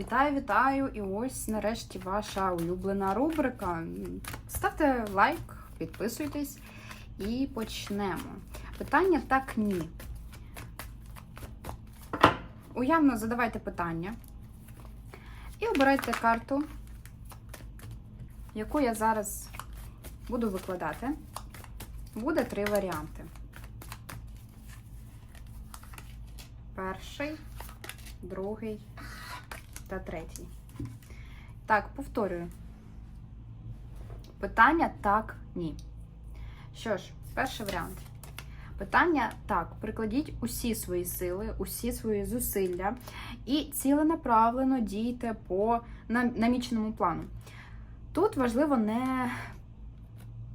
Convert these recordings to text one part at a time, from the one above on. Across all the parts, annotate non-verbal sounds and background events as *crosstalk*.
Вітаю, вітаю! І ось нарешті ваша улюблена рубрика. Ставте лайк, підписуйтесь і почнемо. Питання так ні. Уявно задавайте питання. І обирайте карту, яку я зараз буду викладати. Буде три варіанти. Перший, другий та третій. Так, повторюю. Питання так, ні. Що ж, перший варіант. Питання так, прикладіть усі свої сили, усі свої зусилля і ціленаправлено дійте по нам- наміченому плану. Тут важливо не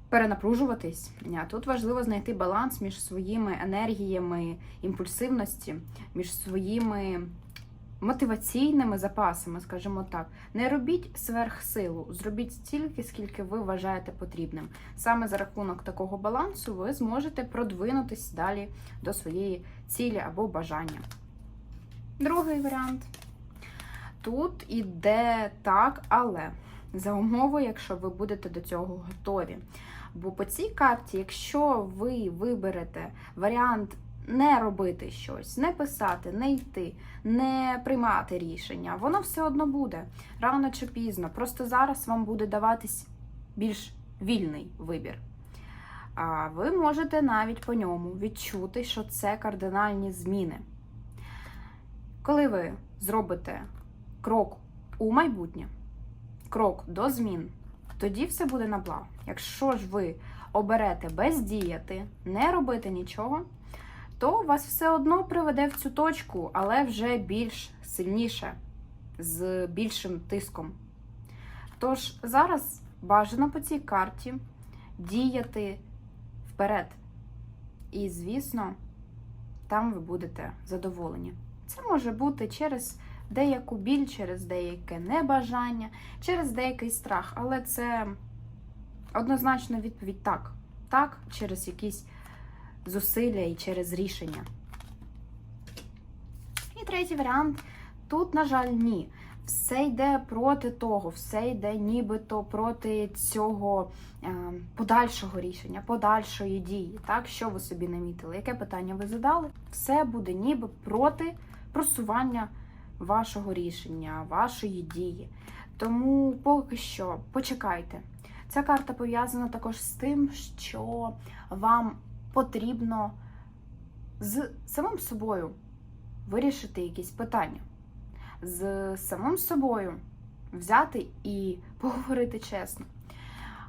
перенапружуватись, тут важливо знайти баланс між своїми енергіями імпульсивності, між своїми мотиваційними запасами, скажімо так. Не робіть сверхсилу, зробіть стільки, скільки ви вважаєте потрібним. Саме за рахунок такого балансу ви зможете продвинутись далі до своєї цілі або бажання. Другий варіант. Тут іде так, але за умовою, якщо ви будете до цього готові. Бо по цій карті, якщо ви виберете варіант не робити щось, не писати, не йти, не приймати рішення, воно все одно буде рано чи пізно. Просто зараз вам буде даватись більш вільний вибір. А ви можете навіть по ньому відчути, що це кардинальні зміни. Коли ви зробите крок у майбутнє, крок до змін, тоді все буде на благо. Якщо ж ви оберете бездіяти, не робити нічого, то вас все одно приведе в цю точку, але вже більш сильніше, з більшим тиском. Тож зараз бажано по цій карті діяти вперед. І, звісно, там ви будете задоволені. Це може бути через деяку біль, через деяке небажання, через деякий страх, але це однозначно відповідь так. Так, через якісь зусилля і через рішення. І третій варіант. Тут, на жаль, ні. Все йде проти того, все йде нібито проти цього е, подальшого рішення, подальшої дії. Так, що ви собі намітили? Яке питання ви задали? Все буде ніби проти просування вашого рішення, вашої дії. Тому поки що почекайте. Ця карта пов'язана також з тим, що вам потрібно з самим собою вирішити якісь питання, з самим собою взяти і *laughs* поговорити чесно.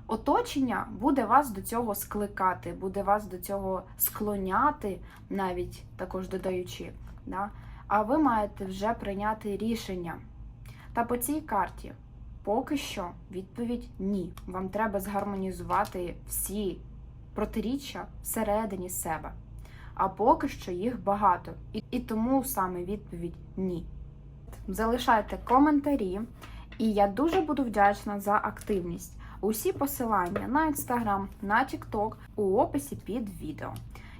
Оточення буде вас до цього скликати, буде вас до цього склоняти, навіть також додаючи. Да? А ви маєте вже прийняти рішення. Та по цій карті поки що відповідь ні. Вам треба згармонізувати всі протиріччя всередині себе. А поки що їх багато. І, тому саме відповідь ні. Залишайте коментарі, і я дуже буду вдячна за активність. Усі посилання на інстаграм, на тікток у описі під відео.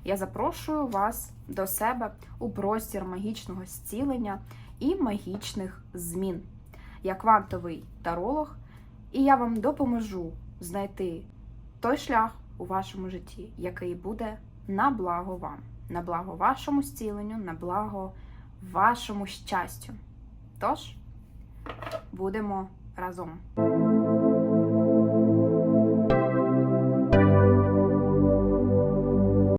Я запрошую вас до себе у простір магічного зцілення і магічних змін. Я квантовий таролог, і я вам допоможу знайти той шлях у вашому житті, який буде на благо вам, на благо вашому зціленню, на благо вашому щастю. Тож, будемо разом.